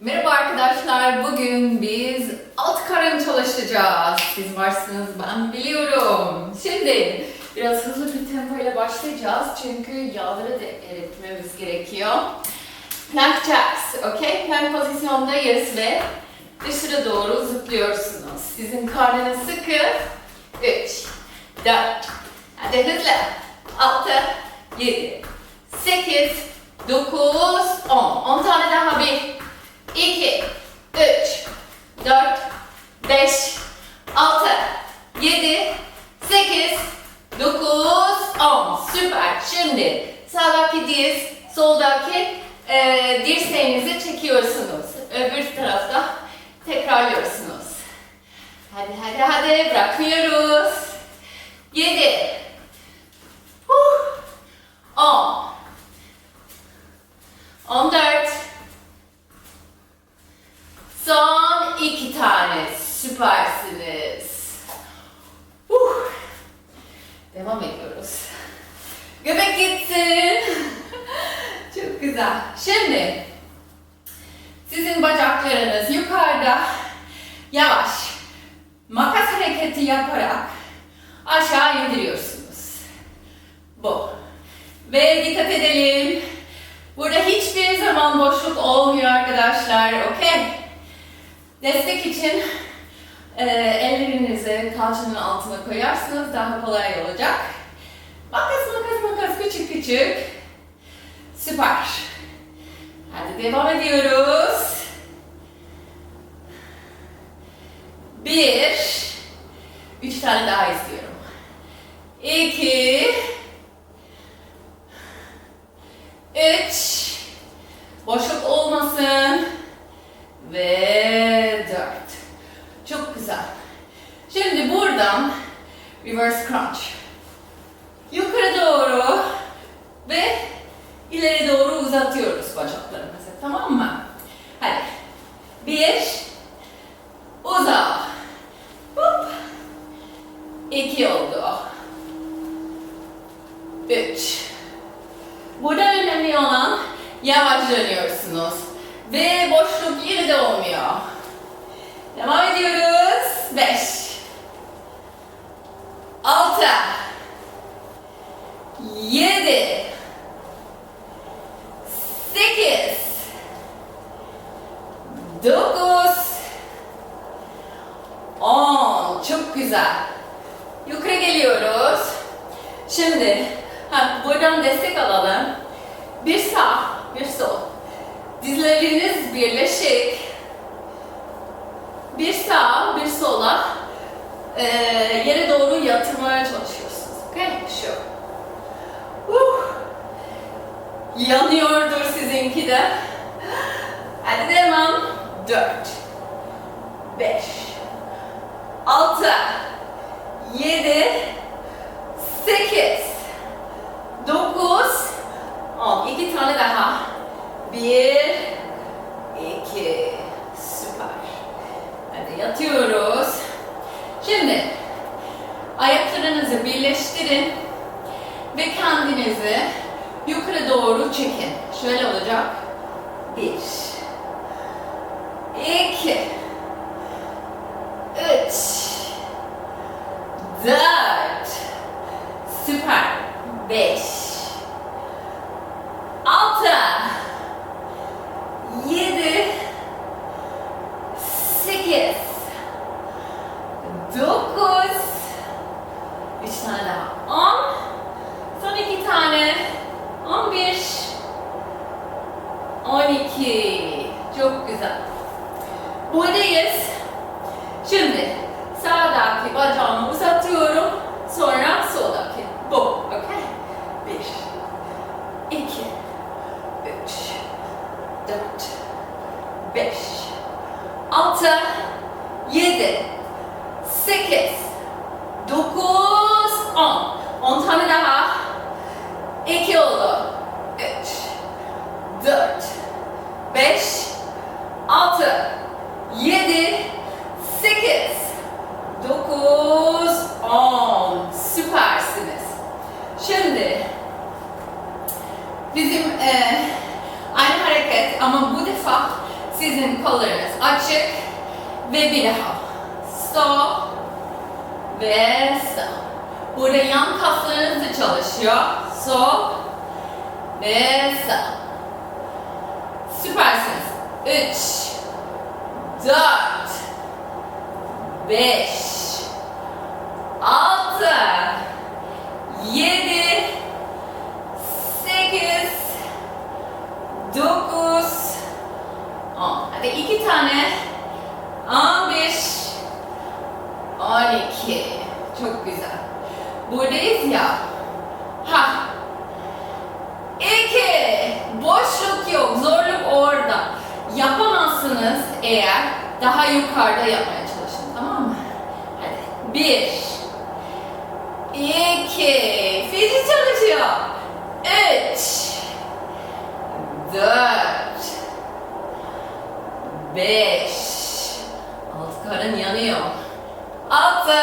Merhaba arkadaşlar. Bugün biz alt karın çalışacağız. Siz varsınız ben biliyorum. Şimdi biraz hızlı bir tempo ile başlayacağız. Çünkü yağları da eritmemiz gerekiyor. Plank jacks, okay? Plank pozisyondayız ve dışarı doğru zıplıyorsunuz. Sizin karnınız sıkı. 3, 4, hadi hızlı. 6, 7, 8, 9, 10. 10 tane daha. 1, 2, 3, 4, 5, 6, 7, 8, 9, 10. Süper. Şimdi sağdaki diz, soldaki e, dirseğinizi çekiyorsunuz. Öbür tarafta tekrarlıyorsunuz. Hadi hadi hadi bırakmıyoruz. 7, 10, 14, Son iki tane. Süpersiniz. Uh. Devam ediyoruz. Göbek gitsin. Çok güzel. Şimdi sizin bacaklarınız yukarıda yavaş makas hareketi yaparak aşağı indiriyorsunuz. Bu. Ve dikkat edelim. Burada hiçbir zaman boşluk olmuyor arkadaşlar. Okey? Destek için e, ellerinizi kalçanın altına koyarsınız daha kolay olacak. Makas makas makas küçük küçük. Süper. Hadi devam ediyoruz. Bir. Üç tane daha istiyorum. İki. Üç. Boşluk olmasın. Ve dört. Çok güzel. Şimdi buradan reverse crunch. Yukarı doğru ve ileri doğru uzatıyoruz bacaklarımızı. Tamam mı? Hadi. Bir. Uza. Hop. İki oldu. Üç. Burada önemli olan yavaş dönüyorsunuz. Ve boşluk yeri de olmuyor. Devam ediyoruz. Beş. Altı. Yedi. Sekiz. Dokuz. On. Çok güzel. Yukarı geliyoruz. Şimdi ha, buradan destek alalım. Bir sağ, bir sol. Dizleriniz birleşik. Bir sağa, bir sola e, yere doğru yatırmaya çalışıyorsunuz. Okay? Şu. Uh. Yanıyordur sizinki de. Hadi devam. Dört. Beş. Altı. Yedi. Sekiz. Dokuz. On. İki tane daha. Bir, iki, süper. Hadi yatıyoruz. Şimdi ayaklarınızı birleştirin ve kendinizi yukarı doğru çekin. Şöyle olacak. Bir, iki, üç, dört, süper. Beş, altı, yedi, sekiz, dokuz, üç tane daha, on, son iki tane, on bir, on iki, çok güzel. Buradayız. Şimdi sağdaki bacağımı uzatıyorum, sonra soldaki. Bu, okey? Bir, iki, üç, dört, beş, altı, yedi, sekiz, dokuz, on. On tane daha. İki oldu. Üç, dört, beş, altı, Ama bu defa sizin kollarınız açık ve bir daha. Sol ve sağ. Burada yan kaslarınız da çalışıyor. Sol ve sağ. Süpersiniz. 3 4 5 6 tane. On beş, on iki. Çok güzel. Buradayız ya. Ha. İki. Boşluk yok. Zorluk orada. Yapamazsınız eğer daha yukarıda yapmaya çalışın. Tamam mı? Hadi. Bir. İki. Fizi çalışıyor. Üç. Dört. Beş. Alt karın yanıyor. Altı.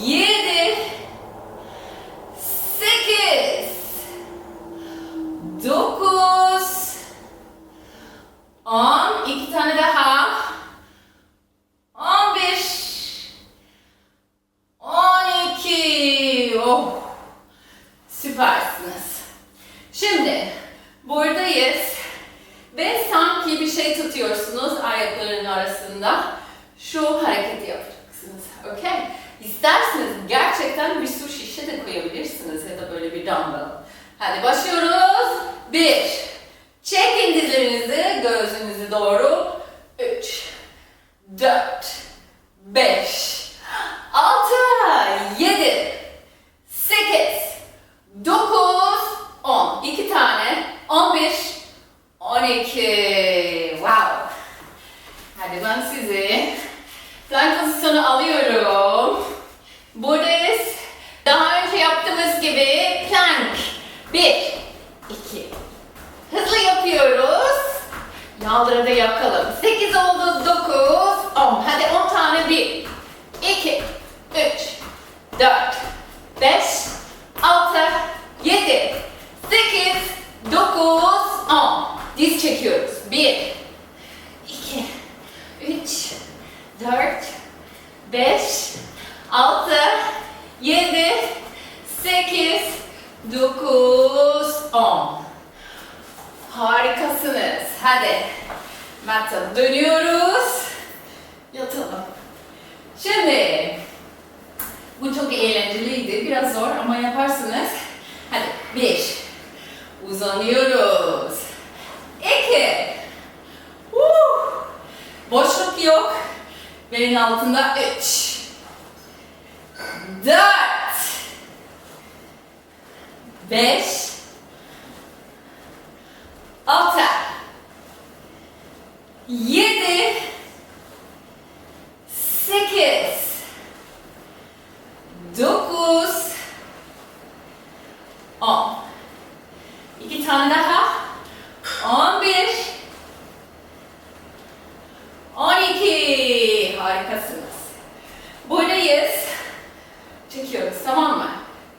Yedi. Sekiz. Dokuz. On. iki tane daha. On beş. On iki. Oh. Süpersiniz. Şimdi buradayız ve sanki bir şey tutuyorsunuz ayakların arasında. Şu hareketi yapacaksınız. Okey? İsterseniz gerçekten bir su şişe de koyabilirsiniz ya da böyle bir dumbbell. Hadi başlıyoruz. Bir. Çekin dizlerinizi göğsünüzü doğru. Üç. Dört. Beş. Altı. Yedi. Sekiz. Dokuz. On. İki tane. On bir. On iki. Wow. Hadi ben sizi plank pozisyonu alıyorum. Buradayız. Daha önce yaptığımız gibi plank. Bir, iki. Hızlı yapıyoruz. Yağları da yakalım. Sekiz oldu, dokuz, on. Hadi on tane. Bir, iki, üç, dört, beş, altı, yedi, sekiz, dokuz, on. Diz çekiyoruz. Bir, iki, üç, dört, beş, altı, yedi, sekiz, dokuz, on. Harikasınız. Hadi. Mata dönüyoruz. Yatalım. Şimdi bu çok eğlenceliydi. Biraz zor ama yaparsınız. Hadi. Bir. Uzanıyoruz. İki. Uh. Boşluk yok. Belin altında üç. Dört. Beş. Altı. Yedi. Sekiz. Dokuz. On. İki tane daha. On bir. On iki. Harikasınız. Buradayız. Çekiyoruz tamam mı?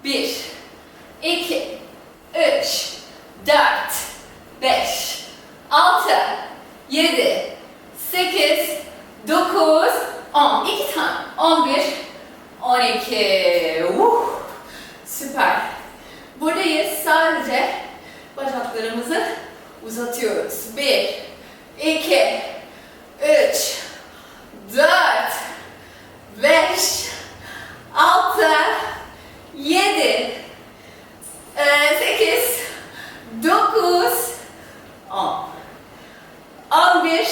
Bir. İki, Üç. Dört. Beş. Altı. Yedi. Sekiz. Dokuz. On. İki tane. On bir. On iki. Uh. Süper. Buradayız sadece bacaklarımızı uzatıyoruz. Bir, iki, üç, dört, beş, altı, yedi, e, sekiz, dokuz, on. On bir,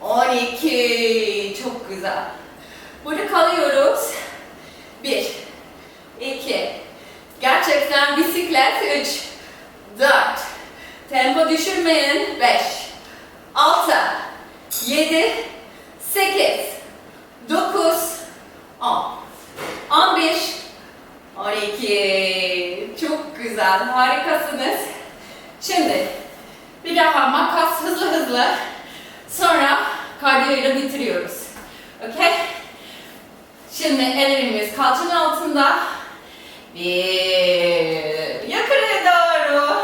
on iki. Çok güzel. Burada kalıyoruz. Bir, iki, gerçekten bisiklet üç, dört, tempo düşürmeyin beş, altı, yedi, sekiz, dokuz, on. On bir, on iki. Çok güzel, harikasınız. Şimdi bir daha makas hızlı hızlı. Sonra kardiyoyla bitiriyoruz. Okey? Şimdi ellerimiz kalçanın altında. Bir. Yukarı doğru.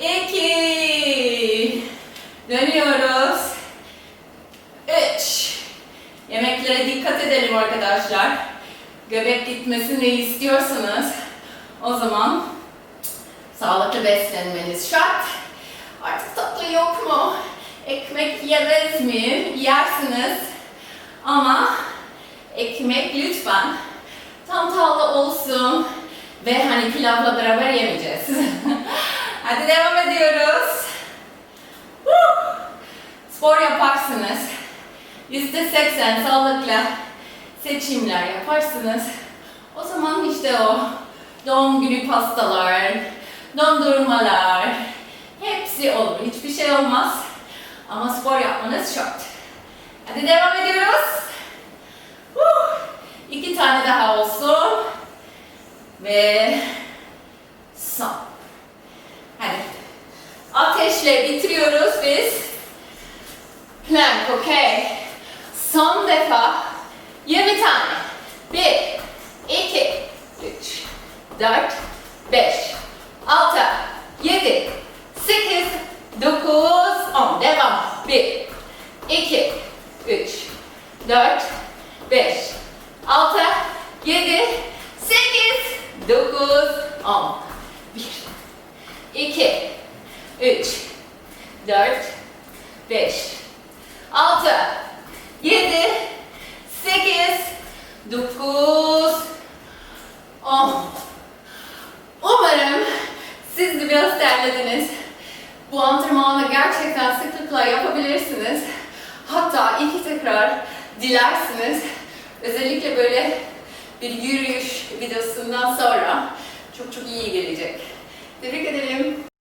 İki. Dönüyoruz. 3. Yemeklere dikkat edelim arkadaşlar. Göbek gitmesini istiyorsanız o zaman sağlıklı beslenmeniz şart. Artık tatlı yok mu? Ekmek yeriz mi? Yersiniz. Ama ekmek lütfen tam tahıllı olsun ve hani pilavla beraber yemeyeceğiz. Hadi devam ediyoruz. Spor yaparsınız. %80 sağlıklı seçimler yaparsınız. O zaman işte o doğum günü pastalar, dondurmalar hepsi olur. Hiçbir şey olmaz. Ama spor yapmanız şart. Hadi devam ediyoruz. Woo! İki tane daha olsun. Ve son. Hadi. Ateşle bitiriyoruz biz. Plank, okey. Son defa 20 tane. 1, 2, 3, 4, 5, 6, 7, 8, 9, 10. Devam. 1, 2, 3, 4, 5, 6, 7, 8, 9, 10. 1, 2, 3, 4, 5, 6, 7, 8, 9, 10. Umarım siz de biraz terlediniz. Bu antrenmanı gerçekten sıklıkla yapabilirsiniz. Hatta iki tekrar dilersiniz. Özellikle böyle bir yürüyüş videosundan sonra çok çok iyi gelecek. Tebrik ederim.